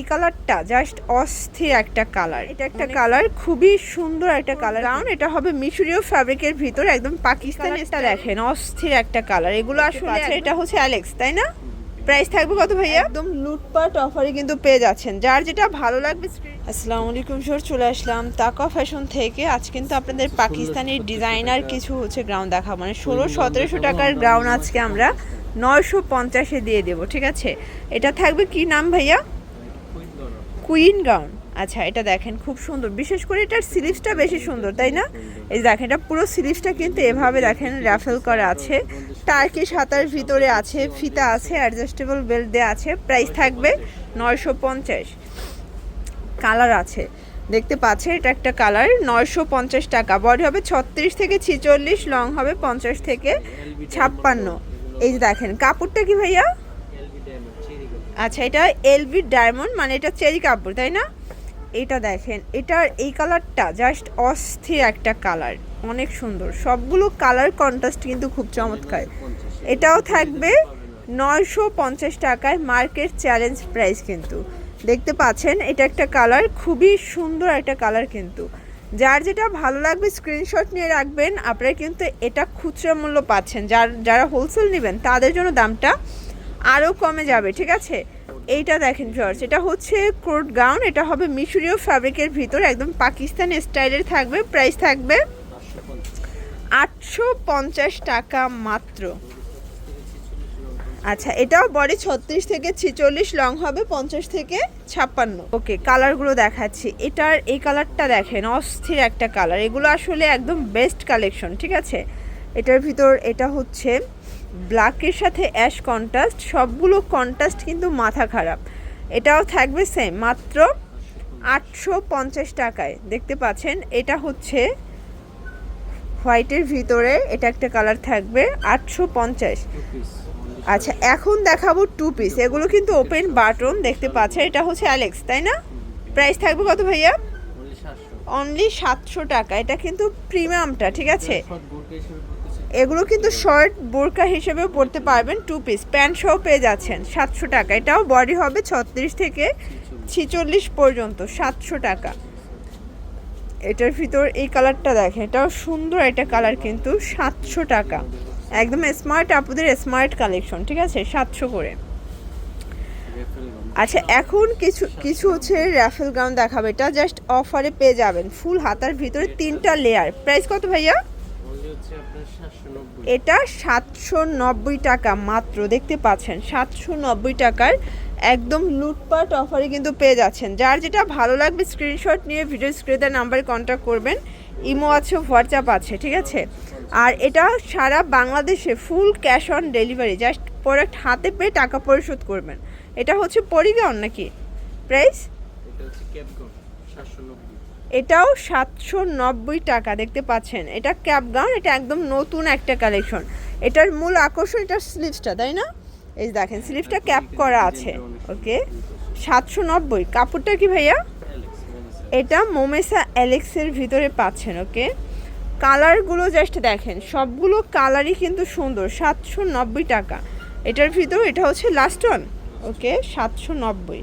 এই কালারটা জাস্ট অস্থির একটা কালার। এটা একটা কালার খুবই সুন্দর একটা কালার। কারণ এটা হবে মিশরীয় ফ্যাব্রিকের ভিতর একদম পাকিস্তানি এটা দেখেন অস্থির একটা কালার। এগুলো আসলে আছে এটা হচ্ছে অ্যালেক্স তাই না? প্রাইস থাকবে কত ভাইয়া? একদম লুটপাট অফারে কিন্তু পেয়ে যাচ্ছেন। যার যেটা ভালো লাগবে আসসালামু আলাইকুম স্যার চলে আসলাম তাকা ফ্যাশন থেকে। আজ কিন্তু আপনাদের পাকিস্তানি ডিজাইনার কিছু হচ্ছে গ্রাউন্ড দেখা মানে ষোলো সতেরোশো টাকার গ্রাউন্ড আজকে আমরা নয়শো পঞ্চাশে দিয়ে দেবো ঠিক আছে? এটা থাকবে কি নাম ভাইয়া? Queen gown. আচ্ছা এটা দেখেন, খুব সুন্দর। বিশেষ করে এটার সিলিপসটা বেশি সুন্দর, তাই না? এই দেখেন, এটা পুরো সিলিপসটা কিন্তু এভাবে দেখেন র্যাফেল করা আছে। টার্কি সাতার ভিতরে আছে, ফিতা আছে অ্যাডজাস্টেবল বেল্ট দেওয়া আছে প্রাইস থাকবে নয়শো পঞ্চাশ। কালার আছে। দেখতে পাচ্ছেন, এটা একটা কালার নয়শো পঞ্চাশ টাকা। বডি হবে ছত্রিশ থেকে ছিচল্লিশ লং হবে পঞ্চাশ থেকে ছাপ্পান্ন। এই যে দেখেন, কাপড়টা কি ভাইয়া? আচ্ছা এটা এলভি ডায়মন্ড মানে এটা চেরি কাপড়, তাই না? এটা দেখেন, এটার এই কালারটা জাস্ট অস্থির একটা কালার অনেক সুন্দর। সবগুলো কালার কন্ট্রাস্ট কিন্তু খুব চমৎকার। এটাও থাকবে নয়শো পঞ্চাশ টাকায় মার্কেট চ্যালেঞ্জ প্রাইস কিন্তু। দেখতে পাচ্ছেন, এটা একটা কালার খুবই সুন্দর একটা কালার কিন্তু। যার যেটা ভালো লাগবে স্ক্রিনশট নিয়ে রাখবেন। আপনারা কিন্তু এটা খুচরা মূল্য পাচ্ছেন। যার, যারা হোলসেল নেবেন, তাদের জন্য দামটা আরও কমে যাবে, ঠিক আছে? এইটা দেখেন জর্জ এটা হচ্ছে কোট গাউন এটা হবে মিশরীয় ফ্যাব্রিকের ভিতর, একদম পাকিস্তান স্টাইলের থাকবে প্রাইস থাকবে আটশো পঞ্চাশ টাকা মাত্র। আচ্ছা এটাও বডি ছত্রিশ থেকে ছিচল্লিশ লং হবে পঞ্চাশ থেকে ছাপ্পান্ন। ওকে কালারগুলো দেখাচ্ছি। এটার, এই কালারটা দেখেন, অস্থির একটা কালার এগুলো আসলে একদম বেস্ট কালেকশন ঠিক আছে? এটার ভিতর, এটা হচ্ছে ব্ল্যাকের সাথে অ্যাশ কন্ট্রাস্ট সবগুলো কন্ট্রাস্ট কিন্তু মাথা খারাপ। এটাও থাকবে সেম মাত্র আটশো পঞ্চাশ টাকায়। দেখতে পাচ্ছেন এটা হচ্ছে হোয়াইটের ভিতরে এটা একটা কালার থাকবে আটশো পঞ্চাশ। আচ্ছা এখন দেখাবো টু পিস এগুলো কিন্তু ওপেন বাটন দেখতে পাচ্ছেন এটা হচ্ছে অ্যালেক্স তাই না? প্রাইস থাকবে কত ভাইয়া? অনলি সাতশো। টাকা এটা কিন্তু প্রিমিয়ামটা ঠিক আছে? এগুলো কিন্তু শর্ট, বোরকা হিসেবেও পরতে পারবেন টু পিস প্যান্ট সহ পেয়ে যাচ্ছেন সাতশো টাকা। এটাও বডি হবে ছত্রিশ থেকে ছিচল্লিশ পর্যন্ত, সাতশো টাকা। এটার ভিতর এই কালারটা দেখেন, এটাও সুন্দর একটা কালার কিন্তু, সাতশো টাকা। একদম স্মার্ট আপুদের স্মার্ট কালেকশন ঠিক আছে? সাতশো করে। আচ্ছা এখন কিছু কিছু হচ্ছে র্যাফেল গাউন দেখাবে। এটা জাস্ট অফারে পেয়ে যাবেন। ফুল হাতার ভিতরে তিনটা লেয়ার প্রাইস কত ভাইয়া? এটা সাতশো নব্বই টাকা মাত্র দেখতে পাচ্ছেন সাতশো নব্বই টাকার একদম লুটপাট অফারে কিন্তু পেয়ে যাচ্ছেন। যার যেটা ভালো লাগবে স্ক্রিনশট নিয়ে ভিডিও স্ক্রিনে নাম্বারে কন্ট্যাক্ট করবেন। ইমো আছে হোয়াটসঅ্যাপ আছে ঠিক আছে? আর এটা সারা বাংলাদেশে full cash on delivery just product হাতে পেয়ে টাকা পরিশোধ করবেন। এটা হচ্ছে পরিগাউন নাকি? প্রাইস এটাও সাতশো নব্বই টাকা, দেখতে পাচ্ছেন। এটা ক্যাপ গাউন, এটা একদম নতুন একটা কালেকশন। এটার মূল আকর্ষণ এটার স্লিভসটা তাই না? এই দেখেন স্লিভসটা ক্যাপ করা আছে। ওকে? সাতশো নব্বই। কাপড়টা কি ভাইয়া? এটা মোমেসা অ্যালেক্সের ভিতরে পাচ্ছেন, ওকে? কালারগুলো জাস্ট দেখেন, সবগুলো কালারই কিন্তু সুন্দর, সাতশো নব্বই টাকা। এটার ভিতর এটা হচ্ছে লাস্ট ওয়ান ওকে? সাতশো নব্বই।